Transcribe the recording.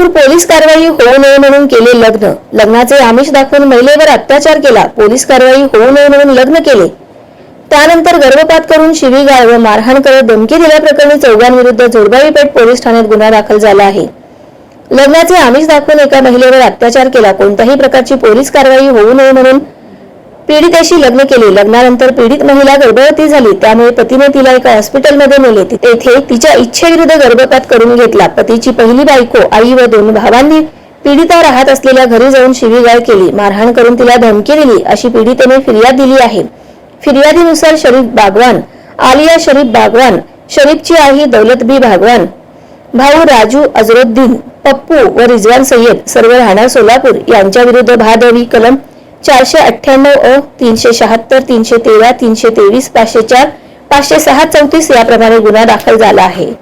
Solapur police कारवाई होऊ नये म्हणून केले लग्न. लग्नाचे आमिष दाखवून महिलेवर अत्याचार केला. पोलीस कारवाई होऊ नये म्हणून लग्न केले. त्यानंतर गर्भपात करून शिवीगाळ व मारहाण करत धमकी दिल्याप्रकरणी चौघांविरुद्ध जोडबावी पेठ पोलीस ठाण्यात गुन्हा दाखल झाला आहे. लग्नाचे आमिष दाखवून एका महिलेवर अत्याचार केला. कोणत्याही प्रकारची पोलीस कारवाई होऊ नये म्हणून पीडितेशी लग्न केले. लग्नानंतर पीडित महिला गर्भवती झाली. त्यामुळे पतीने तिला एका हॉस्पिटलमध्ये नेले. तेथे तिच्या इच्छेविरुद्ध गर्भपात करून घेतला. पतीची पहिली बायको आई व दोन भावांनी पीडिता राहत असलेल्या घरी जाऊन शिवीगाळ केली. मारहाण करून तिला धमकी दिली. अशी पीडितेने फिर्याद दिली आहे. फिर्यादीनुसार शरीफ बागवान आलिया शरीफ बागवान शरीफची आई दौलतबी भागवान भाऊ राजू अजरुद्दीन पप्पू व रिजवान सय्यद सर्व राहणार सोलापूर. यांच्या विरुद्ध भादवी कलम चारशे अठ्ठ्याण्णव अ तीनशे शहात्तर तीनशे तेरा तीनशे तेवीस पाचशे चार पाचशे सहा चौतीस याप्रमाणे गुन्हा दाखल झाला आहे.